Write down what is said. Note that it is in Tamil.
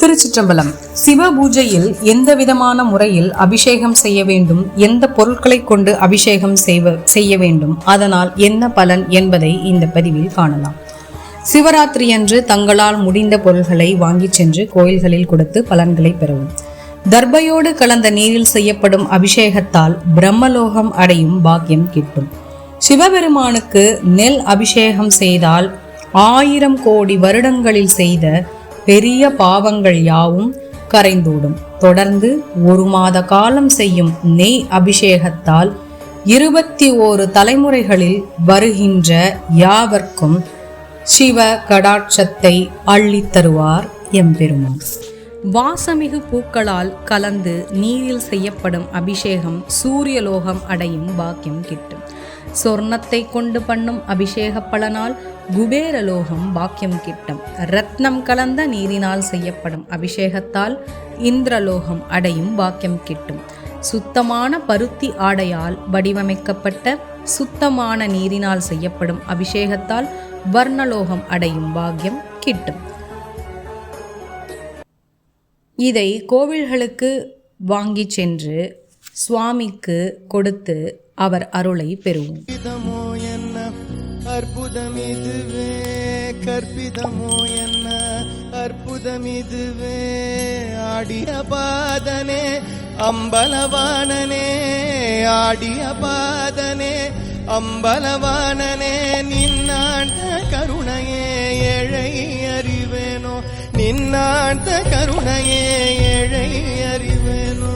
திருச்சிற்றம்பலம். சிவ பூஜையில் எந்த விதமான முறையில் அபிஷேகம் செய்ய வேண்டும்? எந்த பொருட்களை கொண்டு அபிஷேகம் செய்வ செய்ய வேண்டும்? அதனால் என்ன பலன் என்பதை இந்த பதிவில் காணலாம். சிவராத்திரி அன்று தங்களால் முடிந்த பொருள்களை வாங்கி சென்று கோயில்களில் கொடுத்து பலன்களை பெறவும். தர்பையோடு கலந்த நீரில் செய்யப்படும் அபிஷேகத்தால் பிரம்மலோகம் அடையும் பாக்கியம் கிட்டும். சிவபெருமானுக்கு நெல் அபிஷேகம் செய்தால் ஆயிரம் கோடி வருடங்களில் செய்த பெரிய பாவங்கள் யாவும் கரைந்தோடும். தொடர்ந்து ஒரு மாத காலம் செய்யும் நெய் அபிஷேகத்தால் இருபத்தி ஓரு தலைமுறைகளில் வருகின்ற யாவர்க்கும் சிவ கடாட்சத்தை அள்ளித் தருவார் எம்பெருமான். வாசமிகு பூக்களால் கலந்து நீரில் செய்யப்படும் அபிஷேகம் சூரியலோகம் அடையும் பாக்கியம் கிட்டும். சொர்ணத்தை கொண்டு பண்ணும் அபிஷேக பலனால் குபேரலோகம் பாக்கியம் கிட்டும். ரத்னம் கலந்த நீரினால் செய்யப்படும் அபிஷேகத்தால் இந்திரலோகம் அடையும் பாக்கியம் கிட்டும். சுத்தமான பருத்தி ஆடையால் வடிவமைக்கப்பட்ட சுத்தமான நீரினால் செய்யப்படும் அபிஷேகத்தால் வர்ணலோகம் அடையும் பாக்கியம் கிட்டும். இதை கோவில்களுக்கு வாங்கிச் சென்று சுவாமிக்கு கொடுத்து அவர் அருளை பெறுவோம். அற்புதம் இதுவே கற்பிதமோ என்ன? அற்புதம் இதுவே ஆடிய பாதனே அம்பலவானனே ஆடிய பாதனே அம்பலவானனே நின்னாண்ட அறிவேனோ கருணையே ஏழை அறிவேனோ?